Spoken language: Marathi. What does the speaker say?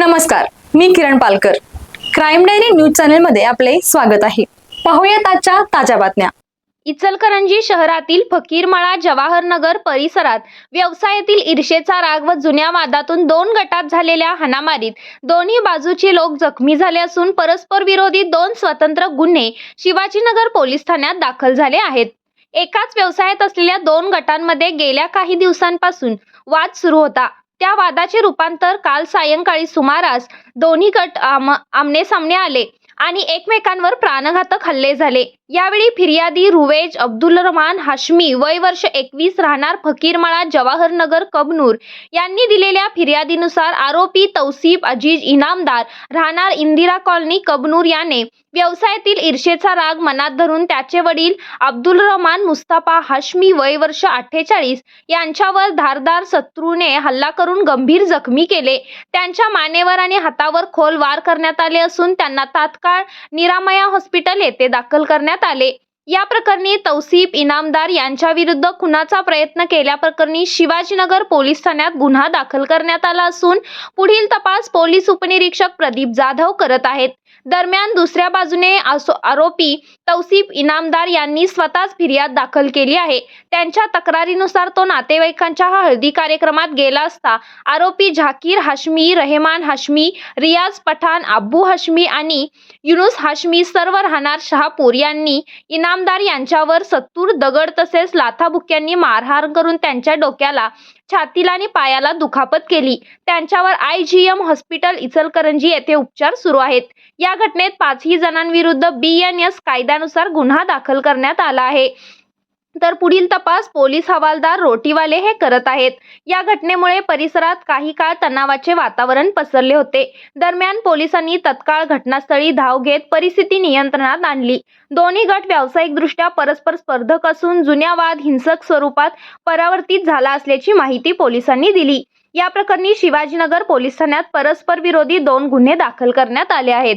नमस्कार मी Kiran Palkar. Crime diary news चॅनलमध्ये आपले स्वागत आहे. पाहूयात आजच्या ताज्या बातम्या. इचलकरंजी शहरातील फकीरमाळा जवाहरनगर परिसरात व्यवसायातील ईर्षेचा राग व जुन्या वादातून दोन गटात झालेल्या हाणामारीत दोन्ही बाजूचे लोक जखमी झाले असून परस्पर विरोधी दोन स्वतंत्र गुन्हे शिवाजीनगर पोलीस ठाण्यात दाखल झाले आहेत. एकाच व्यवसायात असलेल्या दोन गटांमध्ये गेल्या काही दिवसांपासून वाद सुरू होता. त्या वादाचे रूपांतर काल सायंकाळी सुमारास दोन्ही गट आम आमने सामने आले आणि एकमेकांवर प्राणघातक हल्ले झाले. यावेळी फिर्यादी रुवेज अब्दुल रहमान हाशमी वय वर्ष एकवीस राहणार फकीरमाळा जवाहरनगर कबनूर यांनी दिलेल्या फिर्यादीनुसार आरोपी तौसीफ अजीज इनामदार राहणार इंदिरा कॉलनी कबनूर याने व्यवसायातील ईर्षेचा राग मनात धरून त्याचे वडील अब्दुल रहमान मुस्ताफा हाशमी वय वर्ष अठ्ठेचाळीस यांच्यावर धारदार शत्रूने हल्ला करून गंभीर जखमी केले. त्यांच्या मानेवर आणि हातावर खोल वार करण्यात आले असून त्यांना तात्काळ निरामया हॉस्पिटल येथे दाखल करण्यात आले. या प्रकरणी तौसिफ इनामदार यांच्या विरुद्ध खुनाचा प्रयत्न केल्याप्रकरणी शिवाजीनगर पोलीस ठाण्यात गुन्हा दाखल करण्यात आला असून पुढील तपास पोलीस उपनिरीक्षक प्रदीप जाधव करत आहेत. दरम्यान दुसऱ्या बाजूने आसो- आरोपी तौसिफ इनामदार यांनी स्वतःच फिर्याद दाखल केली आहे. त्यांच्या तक्रारीनुसार तो नातेवाईकांच्या हळदी कार्यक्रमात गेला असता आरोपी झाकीर हाशमी रहेमान हाशमी रियाज पठाण अब्बू हाशमी आणि युनुस हाशमी सर्व राहणार शहापूर यांनी इनामदार यांच्यावर सत्तूर दगड तसेच लाथाबुक्यांनी मारहाण करून त्यांच्या डोक्याला छातीला आणि पायाला दुखापत केली. त्यांच्यावर I G M hospital Ichalkaranji येथे उपचार सुरू आहेत. या घटनेत पाचही जणांविरुद्ध बी एन एस कायद्यानुसार गुन्हा दाखल करण्यात आला आहे. तर पुढील तपास पोलीस हवालदार रोटीवाले हे करत आहेत. या घटनेमुळे परिसरात काही काळ तणावाचे वातावरण पसरले होते. दरम्यान पोलिसांनी तत्काळ घटनास्थळी धाव घेत परिस्थिती नियंत्रणात आणली. दोन्ही गट व्यावसायिकदृष्ट्या परस्पर स्पर्धक असून जुन्या वाद हिंसक स्वरूपात परावर्तित झाला असल्याची माहिती पोलिसांनी दिली. या प्रकरणी शिवाजीनगर पोलीस ठाण्यात परस्पर विरोधी दोन गुन्हे दाखल करण्यात आले आहेत.